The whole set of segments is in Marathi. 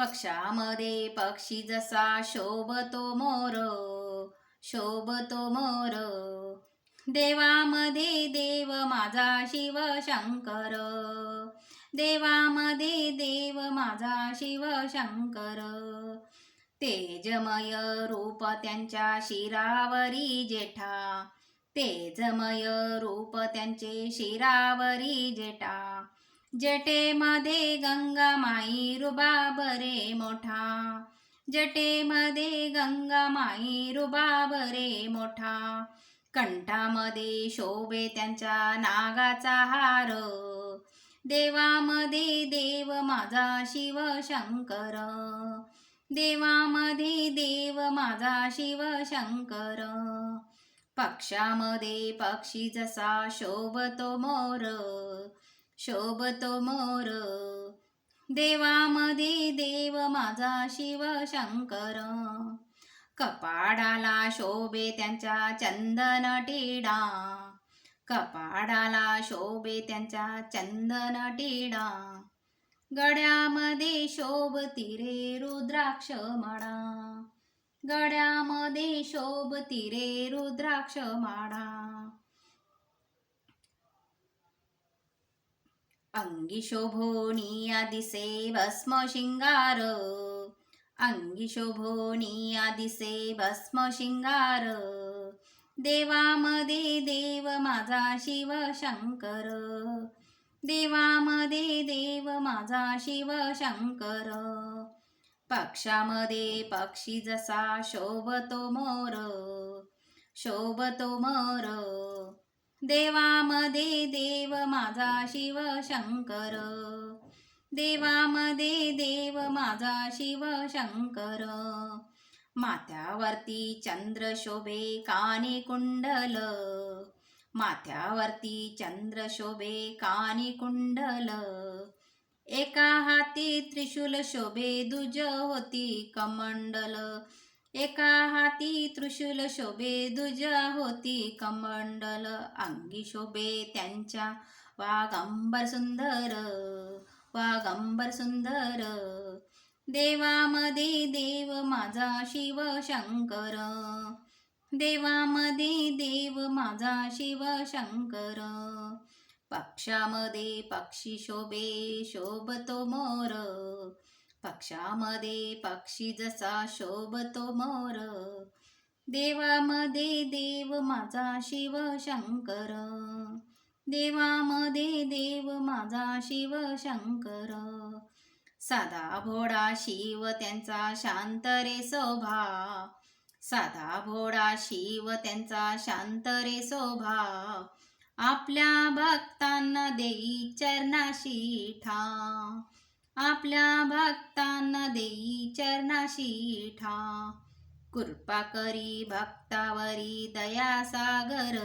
पक्षामध्ये पक्षी जसा शोभतो मोर शोभतो मोर. देवामध्ये देव माझा शिव शंकर. देवामध्ये देव माझा शिव शंकर. तेजमय रूप त्यांच्या शिरावरी जेठा. तेजमय रूप त्यांचे शिरावरी जेठा. जटेमध्ये गंगा माई रुबाब रे मोठा जटेमध्ये गंगा माई रुबाब रे मोठा. कंठामध्ये शोभे त्यांच्या नागाचा हार. देवामध्ये देव माझा शिव शंकर. देवामध्ये देव माझा शिव शंकर. पक्षामध्ये पक्षी जसा शोभतो मोर. शोभतो मोर. देवामध्ये देव माझा शिव शंकर. कपाडाला शोभे त्यांच्या चंदन टिडा. कपाडाला शोभे त्यांच्या चंदन टिडा. गड्यामध्ये शोभती रे रुद्राक्ष माडा. गड्यामध्ये शोभती रे रुद्राक्ष माडा. अंगी शोभोनिया दिसे भस्म शिंगार अंगी शोभोनिया दिसे भस्म शिंगार देवामध्ये देव माझा शिव शंकर। देवामध्ये देव माझा शिव शंकर। पक्षामध्ये पक्षी जसा शोभतो मोर। शोभतो मोर। देवामध्ये देव माझा शिव शंकर. देवामध्ये देव माझा शिव शंकर. माथ्यावरती चंद्र शोभे कानी कुंडल. माथ्यावरती चंद्र शोभे कानी कुंडल. एका हाती त्रिशूल शोभे दुज होती कमंडल. एका हाती त्रिशूल शोभे दुजा होती कमंडल. अंगी शोभे त्यांच्या. वागंबर सुंदर वागंबर सुंदर. देवामध्ये देव माझा शिव शंकर. देवामध्ये देव माझा शिव शंकर. पक्षामध्ये पक्षी शोभे शोभतो मोर. पक्षामध्ये पक्षी जसा शोभतो मोर. देवामध्ये देव माझा शिव शंकर. देवामध्ये देव माझा शिव शंकर. साधा भोडा शिव त्यांचा शांत रे शोभा. साधा भोडा शिव त्यांचा शांत रे शोभा. आपल्या भक्तांना देई चरणाशी ठा. आपल्या भक्तांना देई चरणाशी ठा. कृपा करी भक्तावरी दया सागर.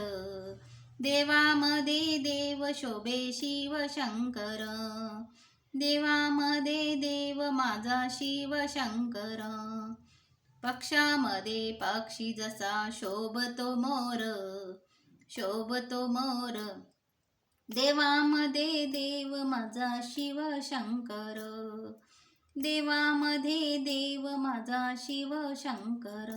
देवामध्ये देव शोभे शिव शंकर. देवामध्ये देव माझा शिव शंकर. पक्षामध्ये पक्षी जसा शोभतो मोर. शोभतो मोर. देवामध्ये देव माझा शिव शंकर. देवामध्ये देव माझा शिव शंकर.